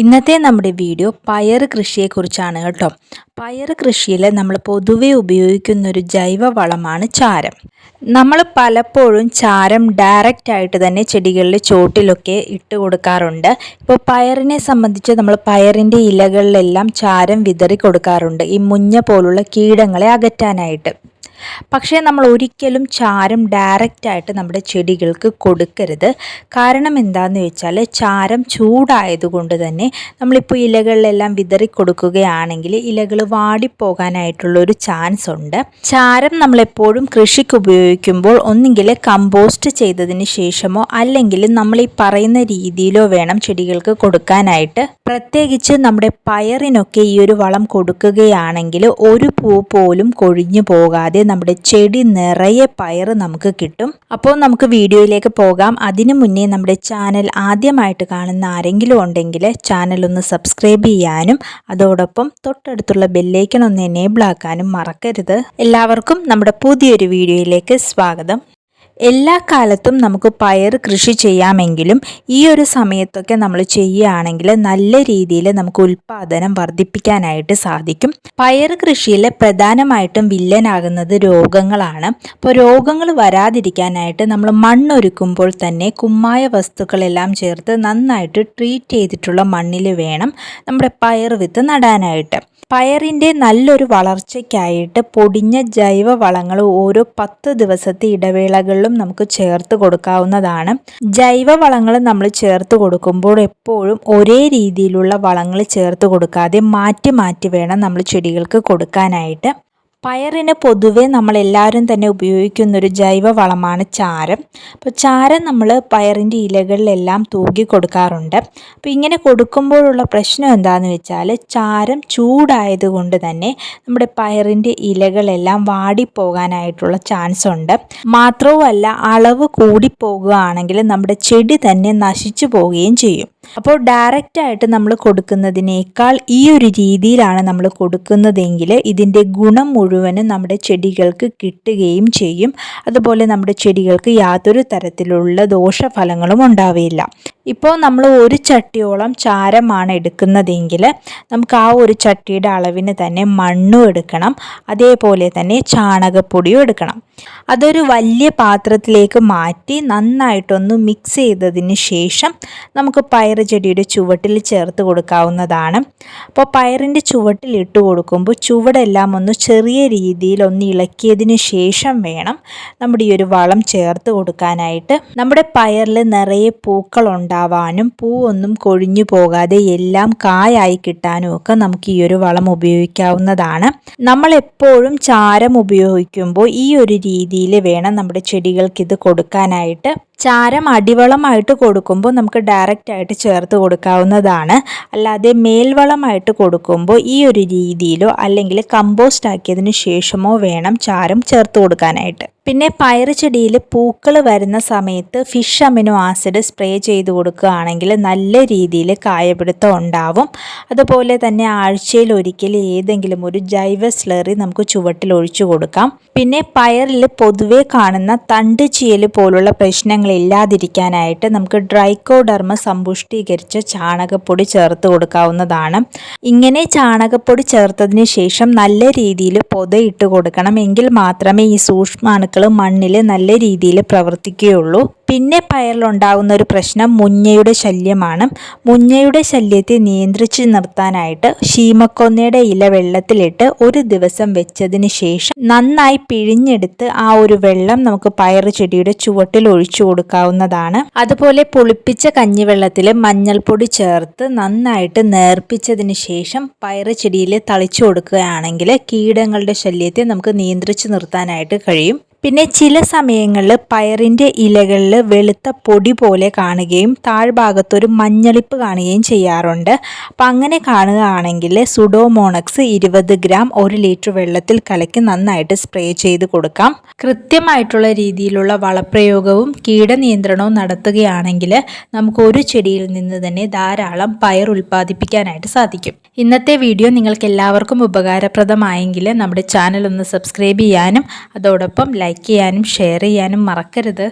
ഇന്നത്തെ നമ്മുടെ വീഡിയോ പയർ കൃഷിയെക്കുറിച്ചാണ് കേട്ടോ. പയർ കൃഷിയിൽ നമ്മൾ പൊതുവെ ഉപയോഗിക്കുന്ന ഒരു ജൈവ വളമാണ് ചാരം. നമ്മൾ പലപ്പോഴും ചാരം ഡയറക്റ്റ് ആയിട്ട് തന്നെ ചെടികളിൽ ചോട്ടിലൊക്കെ ഇട്ട് കൊടുക്കാറുണ്ട്. ഇപ്പോൾ പയറിനെ സംബന്ധിച്ച് നമ്മൾ പയറിന്റെ ഇലകളിലെല്ലാം ചാരം വിതറി കൊടുക്കാറുണ്ട്. ഈ മുഞ്ഞ പോലുള്ള കീടങ്ങളെ അകറ്റാനായിട്ട്. പക്ഷേ നമ്മൾ ഒരിക്കലും ചാരം ഡയറക്റ്റായിട്ട് നമ്മുടെ ചെടികൾക്ക് കൊടുക്കരുത്. കാരണം എന്താണെന്ന് വെച്ചാൽ ചാരം ചൂടായതുകൊണ്ട് തന്നെ നമ്മളിപ്പോൾ ഇലകളിലെല്ലാം വിതറി കൊടുക്കുകയാണെങ്കിൽ ഇലകൾ വാടിപ്പോകാനായിട്ടുള്ളൊരു ചാൻസ് ഉണ്ട്. ചാരം നമ്മളെപ്പോഴും കൃഷിക്ക് ഉപയോഗിക്കുമ്പോൾ ഒന്നുകിൽ കമ്പോസ്റ്റ് ചെയ്തതിന് ശേഷമോ അല്ലെങ്കിൽ നമ്മൾ ഈ പറയുന്ന രീതിയിലോ വേണം ചെടികൾക്ക് കൊടുക്കാനായിട്ട്. പ്രത്യേകിച്ച് നമ്മുടെ പയറിനൊക്കെ ഈ ഒരു വളം കൊടുക്കുകയാണെങ്കിൽ ഒരു പൂ പോലും കൊഴിഞ്ഞു പോകാതെ നമ്മുടെ ചെടി നിറയെ പയർ നമുക്ക് കിട്ടും. അപ്പോൾ നമുക്ക് വീഡിയോയിലേക്ക് പോകാം. അതിനു മുന്നേ നമ്മുടെ ചാനൽ ആദ്യമായിട്ട് കാണുന്ന ആരെങ്കിലും ഉണ്ടെങ്കിൽ ചാനൽ ഒന്ന് സബ്സ്ക്രൈബ് ചെയ്യാനും അതോടൊപ്പം തൊട്ടടുത്തുള്ള ബെല്ലേക്കൺ ഒന്ന് എനേബിൾ ആക്കാനും മറക്കരുത്. എല്ലാവർക്കും നമ്മുടെ പുതിയൊരു വീഡിയോയിലേക്ക് സ്വാഗതം. എല്ലാ കാലത്തും നമുക്ക് പയർ കൃഷി ചെയ്യാമെങ്കിലും ഈ ഒരു സമയത്തൊക്കെ നമ്മൾ ചെയ്യുകയാണെങ്കിൽ നല്ല രീതിയിൽ നമുക്ക് ഉൽപ്പാദനം വർദ്ധിപ്പിക്കാനായിട്ട് സാധിക്കും. പയർ കൃഷിയിൽ പ്രധാനമായിട്ടും വില്ലനാകുന്നത് രോഗങ്ങളാണ്. അപ്പോൾ രോഗങ്ങൾ വരാതിരിക്കാനായിട്ട് നമ്മൾ മണ്ണൊരുക്കുമ്പോൾ തന്നെ കുമ്മായ വസ്തുക്കളെല്ലാം ചേർത്ത് നന്നായിട്ട് ട്രീറ്റ് ചെയ്തിട്ടുള്ള മണ്ണിൽ വേണം നമ്മുടെ പയർ വിത്ത് നടാനായിട്ട്. പയറിന്റെ നല്ലൊരു വളർച്ചയ്ക്കായിട്ട് പൊടിഞ്ഞ ജൈവ വളങ്ങൾ ഓരോ പത്ത് ദിവസത്തെ ഇടവേളകളിലും നമുക്ക് ചേർത്ത് കൊടുക്കാവുന്നതാണ്. ജൈവ വളങ്ങൾ നമ്മൾ ചേർത്ത് കൊടുക്കുമ്പോൾ എപ്പോഴും ഒരേ രീതിയിലുള്ള വളങ്ങൾ ചേർത്ത് കൊടുക്കാതെ മാറ്റി മാറ്റി വേണം നമ്മൾ ചെടികൾക്ക് കൊടുക്കാനായിട്ട്. പയറിന് പൊതുവേ നമ്മളെല്ലാവരും തന്നെ ഉപയോഗിക്കുന്ന ഒരു ജൈവ വളമാണ് ചാരം. അപ്പോൾ ചാരം നമ്മൾ പയറിന്റെ ഇലകളിലെല്ലാം തൂക്കി കൊടുക്കാറുണ്ട്. അപ്പോൾ ഇങ്ങനെ കൊടുക്കുമ്പോഴുള്ള പ്രശ്നം എന്താണെന്ന് വെച്ചാൽ ചാരം ചൂടായതുകൊണ്ട് തന്നെ നമ്മുടെ പയറിന്റെ ഇലകളെല്ലാം വാടിപ്പോകാനായിട്ടുള്ള ചാൻസ് ഉണ്ട്. മാത്രവുമല്ല അളവ് കൂടിപ്പോകുകയാണെങ്കിൽ നമ്മുടെ ചെടി തന്നെ നശിച്ചു പോവുകയും ചെയ്യും. അപ്പോൾ ഡയറക്റ്റായിട്ട് നമ്മൾ കൊടുക്കുന്നതിനേക്കാൾ ഈ ഒരു രീതിയിലാണ് നമ്മൾ കൊടുക്കുന്നതെങ്കിൽ ഇതിന്റെ ഗുണം മുഴുവനും നമ്മുടെ ചെടികൾക്ക് കിട്ടുകയും ചെയ്യും. അതുപോലെ നമ്മുടെ ചെടികൾക്ക് യാതൊരു തരത്തിലുള്ള ദോഷഫലങ്ങളും ഉണ്ടാവില്ല ഇപ്പോൾ നമ്മൾ ഒരു ചട്ടിയോളം ചാരമാണ് എടുക്കുന്നതെങ്കിൽ നമുക്ക് ആ ഒരു ചട്ടിയുടെ അളവിന് തന്നെ മണ്ണും എടുക്കണം അതേപോലെ തന്നെ ചാണകപ്പൊടിയും എടുക്കണം. അതൊരു വലിയ പാത്രത്തിലേക്ക് മാറ്റി നന്നായിട്ടൊന്ന് മിക്സ് ചെയ്തതിന് ശേഷം നമുക്ക് പയർ ചെടിയുടെ ചുവട്ടിൽ ചേർത്ത് കൊടുക്കാവുന്നതാണ്. അപ്പോൾ പയറിന്റെ ചുവട്ടിൽ ഇട്ട് കൊടുക്കുമ്പോൾ ചുവടെല്ലാം ഒന്ന് ചെറിയ രീതിയിൽ ഒന്ന് ഇളക്കിയതിന് ശേഷം വേണം നമ്മുടെ ഈ ഒരു വളം ചേർത്ത് കൊടുക്കാനായിട്ട്. നമ്മുടെ പയറിൽ നിറയെ പൂക്കൾ ഉണ്ടാവാനും പൂവൊന്നും കൊഴിഞ്ഞു പോകാതെ എല്ലാം കായായി കിട്ടാനും ഒക്കെ നമുക്ക് ഈ ഒരു വളം ഉപയോഗിക്കാവുന്നതാണ്. നമ്മൾ എപ്പോഴും ചാരം ഉപയോഗിക്കുമ്പോൾ ഈ ഒരു രീതിയിൽ വേണം നമ്മുടെ ചെടികൾക്ക് ഇത് കൊടുക്കാനായിട്ട്. ചാരം അടിവളമായിട്ട് കൊടുക്കുമ്പോൾ നമുക്ക് ഡയറക്റ്റ് ആയിട്ട് ചേർത്ത് കൊടുക്കാവുന്നതാണ്. അല്ലാതെ മേൽവളമായിട്ട് കൊടുക്കുമ്പോൾ ഈ ഒരു രീതിയിലോ അല്ലെങ്കിൽ കമ്പോസ്റ്റ് ആക്കിയതിന് ശേഷമോ വേണം ചാരം ചേർത്ത് കൊടുക്കാനായിട്ട്. പിന്നെ പയറ് ചെടിയിൽ പൂക്കൾ വരുന്ന സമയത്ത് ഫിഷ് അമിനോ ആസിഡ് സ്പ്രേ ചെയ്ത് കൊടുക്കുകയാണെങ്കിൽ നല്ല രീതിയിൽ കായപിടുത്തം ഉണ്ടാവും. അതുപോലെ തന്നെ ആഴ്ചയിൽ ഒരിക്കൽ ഏതെങ്കിലും ഒരു ജൈവ സ്ലറി നമുക്ക് ചുവട്ടിൽ ഒഴിച്ചു കൊടുക്കാം. പിന്നെ പയറിൽ പൊതുവെ കാണുന്ന തണ്ട് ചീയൽ പോലുള്ള പ്രശ്നങ്ങൾ ഇല്ലാതിരിക്കാനായിട്ട് നമുക്ക് ഡ്രൈക്കോഡർമ സമ്പുഷ്ടീകരിച്ച ചാണകപ്പൊടി ചേർത്ത് കൊടുക്കാവുന്നതാണ്. ഇങ്ങനെ ചാണകപ്പൊടി ചേർത്തതിന് ശേഷം നല്ല രീതിയിൽ പൊതയിട്ട് കൊടുക്കണം. എങ്കിൽ മാത്രമേ ഈ സൂക്ഷ്മാണുക്കൾ മണ്ണിൽ നല്ല രീതിയിൽ പ്രവർത്തിക്കുകയുള്ളൂ. പിന്നെ പയറിലുണ്ടാകുന്ന ഒരു പ്രശ്നം മുഞ്ഞയുടെ ശല്യമാണ്. മുഞ്ഞയുടെ ശല്യത്തെ നിയന്ത്രിച്ച് നിർത്താനായിട്ട് ശീമക്കൊന്നയുടെ ഇല വെള്ളത്തിലിട്ട് ഒരു ദിവസം വെച്ചതിന് ശേഷം നന്നായി പിഴിഞ്ഞെടുത്ത് ആ ഒരു വെള്ളം നമുക്ക് പയർ ചെടിയുടെ ചുവട്ടിൽ ഒഴിച്ചു കൊടുക്കാവുന്നതാണ്. അതുപോലെ പുളിപ്പിച്ച കഞ്ഞിവെള്ളത്തിൽ മഞ്ഞൾപ്പൊടി ചേർത്ത് നന്നായിട്ട് നേർപ്പിച്ചതിന് ശേഷം പയർ ചെടിയിൽ തളിച്ചു കൊടുക്കുകയാണെങ്കിൽ കീടങ്ങളുടെ ശല്യത്തെ നമുക്ക് നിയന്ത്രിച്ച് നിർത്താനായിട്ട് കഴിയും. പിന്നെ ചില സമയങ്ങളിൽ പയറിന്റെ ഇലകളിൽ വെളുത്ത പൊടി പോലെ കാണുകയും താഴ്ഭാഗത്തൊരു മഞ്ഞളിപ്പ് കാണുകയും ചെയ്യാറുണ്ട്. അപ്പം അങ്ങനെ കാണുകയാണെങ്കിൽ സുഡോമോണക്സ് ഇരുപത് ഗ്രാം ഒരു ലിറ്റർ വെള്ളത്തിൽ കലക്കി നന്നായിട്ട് സ്പ്രേ ചെയ്ത് കൊടുക്കാം. കൃത്യമായിട്ടുള്ള രീതിയിലുള്ള വളപ്രയോഗവും കീടനിയന്ത്രണവും നടത്തുകയാണെങ്കിൽ നമുക്ക് ഒരു ചെടിയിൽ നിന്ന് തന്നെ ധാരാളം പയർ ഉൽപ്പാദിപ്പിക്കാനായിട്ട് സാധിക്കും. ഇന്നത്തെ വീഡിയോ നിങ്ങൾക്ക് എല്ലാവർക്കും ഉപകാരപ്രദമായെങ്കിൽ നമ്മുടെ ചാനൽ ഒന്ന് സബ്സ്ക്രൈബ് ചെയ്യാനും അതോടൊപ്പം ലൈക്ക് ചെയ്യാനും ഷെയർ ചെയ്യാനും മറക്കരുത്.